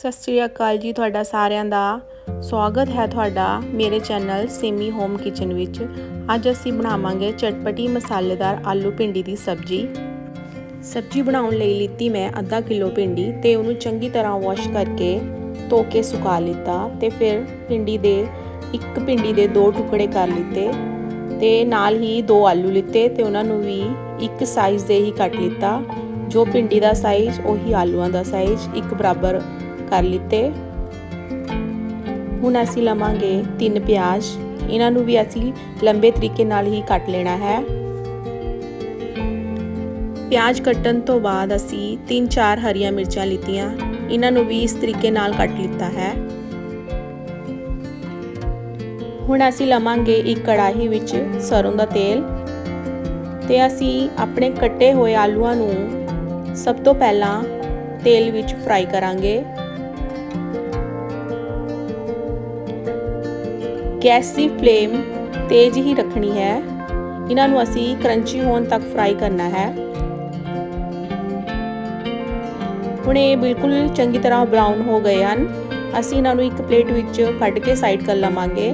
ਸਤਿ ਸ੍ਰੀ ਅਕਾਲ ਜੀ ਤੁਹਾਡਾ ਸਾਰਿਆਂ ਦਾ। ਸਵਾਗਤ ਹੈ ਤੁਹਾਡਾ ਮੇਰੇ ਚੈਨਲ ਸੇਮੀ ਹੋਮ ਕਿਚਨ ਵਿੱਚ। ਅੱਜ ਅਸੀਂ ਬਣਾਵਾਂਗੇ ਚਟਪਟੀ ਮਸਾਲੇਦਾਰ ਆਲੂ ਭਿੰਡੀ ਦੀ ਸਬਜ਼ੀ। ਸਬਜ਼ੀ ਬਣਾਉਣ ਲਈ ਲਿੱਤੀ ਮੈਂ ਅੱਧਾ ਕਿਲੋ ਭਿੰਡੀ ਤੇ ਉਹਨੂੰ ਚੰਗੀ ਤਰ੍ਹਾਂ ਵਾਸ਼ ਕਰਕੇ ਧੋ ਕੇ ਸੁਕਾ ਲਿੱਤਾ ਤੇ ਫਿਰ ਭਿੰਡੀ ਦੇ ਇੱਕ ਭਿੰਡੀ ਦੇ ਦੋ ਟੁਕੜੇ ਕਰ ਲਿੱਤੇ ਤੇ ਨਾਲ ਹੀ ਦੋ ਆਲੂ ਲਿੱਤੇ ਤੇ ਉਹਨਾਂ ਨੂੰ ਵੀ ਇੱਕ ਸਾਈਜ਼ ਦੇ ਹੀ ਕੱਟ ਲਿੱਤਾ। ਜੋ ਭਿੰਡੀ ਦਾ ਸਾਈਜ਼ ਉਹੀ ਆਲੂਆਂ ਦਾ ਸਾਈਜ਼ ਇੱਕ ਬਰਾਬਰ ਕਰ ਲਿੱਤੇ। ਹੁਣ ਅਸੀਂ ਲਵਾਂਗੇ ਤਿੰਨ ਪਿਆਜ਼। ਇਹਨਾਂ ਨੂੰ ਵੀ ਅਸੀਂ ਲੰਬੇ ਤਰੀਕੇ ਨਾਲ ਹੀ ਕੱਟ ਲੈਣਾ ਹੈ। ਪਿਆਜ਼ ਕੱਟਣ ਤੋਂ ਬਾਅਦ ਅਸੀਂ 3-4 ਹਰੀਆਂ ਮਿਰਚਾਂ ਲਿੱਤੀਆਂ। ਇਹਨਾਂ ਨੂੰ ਵੀ ਇਸ ਤਰੀਕੇ ਨਾਲ ਕੱਟ ਲਿੱਤਾ ਹੈ। ਹੁਣ ਅਸੀਂ ਲਵਾਂਗੇ ਇੱਕ ਕੜਾਹੀ ਵਿੱਚ ਸਰੋਂ ਦਾ ਤੇਲ। ਤੇ ਅਸੀਂ ਆਪਣੇ ਕੱਟੇ ਹੋਏ ਆਲੂਆਂ ਨੂੰ ਸਭ ਤੋਂ ਪਹਿਲਾਂ ਤੇਲ ਵਿੱਚ ਫਰਾਈ ਕਰਾਂਗੇ। ਗੈਸ ਦੀ ਫਲੇਮ ਤੇਜ਼ ਹੀ ਰੱਖਣੀ ਹੈ। ਇਹਨਾਂ ਨੂੰ ਅਸੀਂ ਕਰੰਚੀ ਹੋਣ ਤੱਕ ਫਰਾਈ ਕਰਨਾ ਹੈ। ਹੁਣ ਇਹ ਬਿਲਕੁਲ ਚੰਗੀ ਤਰ੍ਹਾਂ ਬਰਾਊਨ ਹੋ ਗਏ ਹਨ। ਅਸੀਂ ਇਹਨਾਂ ਨੂੰ ਇੱਕ ਪਲੇਟ ਵਿੱਚ ਕੱਢ ਕੇ ਸਾਈਡ ਕਰ ਲਵਾਂਗੇ।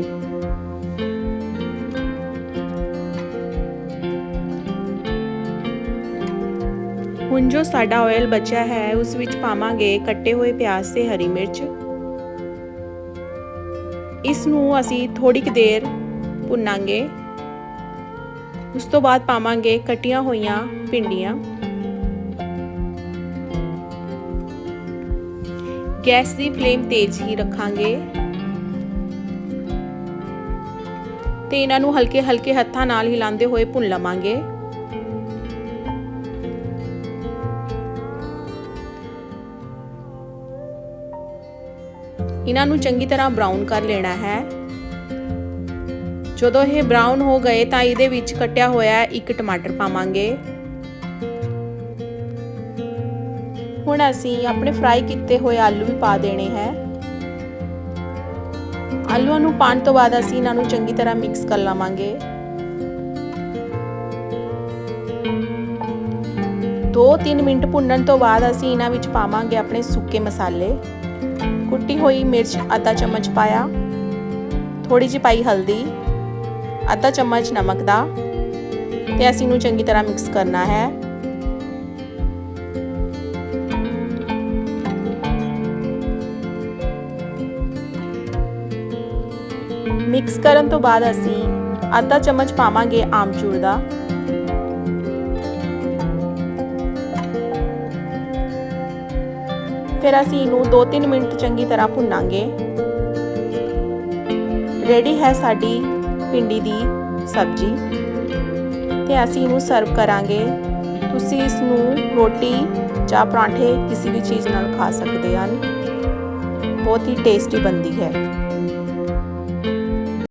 ਹੁਣ ਜੋ ਸਾਡਾ ਆਇਲ ਬਚਿਆ ਹੈ, ਉਸ ਵਿੱਚ ਪਾਵਾਂਗੇ ਕੱਟੇ ਹੋਏ ਪਿਆਜ਼ ਤੇ ਹਰੀ ਮਿਰਚ। ਇਸ ਨੂੰ ਅਸੀਂ ਥੋੜੀ ਕਿ ਦੇਰ ਭੁੰਨਾਂਗੇ। ਉਸ ਤੋਂ ਬਾਅਦ ਪਾਵਾਂਗੇ ਕਟੀਆਂ ਹੋਈਆਂ ਭਿੰਡੀਆਂ। ਗੈਸ ਦੀ ਫਲੇਮ ਤੇਜ਼ ਹੀ ਰੱਖਾਂਗੇ। ਤੇ ਇਹਨਾਂ ਨੂੰ ਹਲਕੇ ਹਲਕੇ ਹੱਥਾਂ ਨਾਲ ਹਿਲਾਉਂਦੇ ਹੋਏ ਭੁੰਨ ਲਵਾਂਗੇ। ਇਹਨਾਂ ਨੂੰ ਚੰਗੀ ਤਰ੍ਹਾਂ ਬਰਾਊਨ ਕਰ ਲੈਣਾ ਹੈ। ਜਦੋਂ ਇਹ ਬਰਾਊਨ ਹੋ ਗਏ ਤਾਂ ਇਹਦੇ ਵਿੱਚ ਕੱਟਿਆ ਹੋਇਆ ਇੱਕ ਟਮਾਟਰ ਪਾਵਾਂਗੇ। ਹੁਣ ਅਸੀਂ ਆਪਣੇ ਫਰਾਈ ਕੀਤੇ ਹੋਏ ਆਲੂ ਵੀ ਪਾ ਦੇਣੇ ਹੈ। ਆਲੂਆਂ ਨੂੰ ਪਾਣ ਤੋਂ ਬਾਅਦ ਅਸੀਂ ਇਹਨਾਂ ਨੂੰ ਚੰਗੀ ਤਰ੍ਹਾਂ ਮਿਕਸ ਕਰ ਲਵਾਂਗੇ। 2-3 ਮਿੰਟ ਭੁੰਨਣ ਤੋਂ ਬਾਅਦ ਅਸੀਂ ਇਹਨਾਂ ਵਿੱਚ ਪਾਵਾਂਗੇ ਆਪਣੇ ਸੁੱਕੇ ਮਸਾਲੇ। ਕੁੱਟੀ ਹੋਈ ਮਿਰਚ ਅੱਧਾ ਚਮਚ ਪਾਇਆ। ਥੋੜੀ ਜਿਹੀ ਪਾਈ ਹਲਦੀ, ਅੱਧਾ ਚਮਚ ਨਮਕ ਦਾ ਤੇ ਅਸੀਂ ਨੂੰ ਚੰਗੀ ਤਰ੍ਹਾਂ ਮਿਕਸ ਕਰਨਾ ਹੈ। ਮਿਕਸ ਕਰਨ ਤੋਂ ਬਾਅਦ ਅਸੀਂ ਅੱਧਾ ਚਮਚ ਪਾਵਾਂਗੇ ਆਮਚੂਰ ਦਾ। ਫਿਰ ਅਸੀਂ ਇਹਨੂੰ 2-3 ਮਿੰਟ ਚੰਗੀ ਤਰ੍ਹਾਂ ਭੁੰਨਾਂਗੇ। ਰੈਡੀ ਹੈ ਸਾਡੀ ਭਿੰਡੀ ਦੀ ਸਬਜ਼ੀ। ਤੇ ਅਸੀਂ ਇਹਨੂੰ ਸਰਵ ਕਰਾਂਗੇ। ਤੁਸੀਂ ਇਸ ਨੂੰ ਰੋਟੀ ਜਾਂ ਪਰਾਂਠੇ ਕਿਸੇ ਵੀ ਚੀਜ਼ ਨਾਲ ਖਾ ਸਕਦੇ ਹਨ। ਬਹੁਤ ਹੀ ਟੇਸਟੀ ਬਣਦੀ ਹੈ।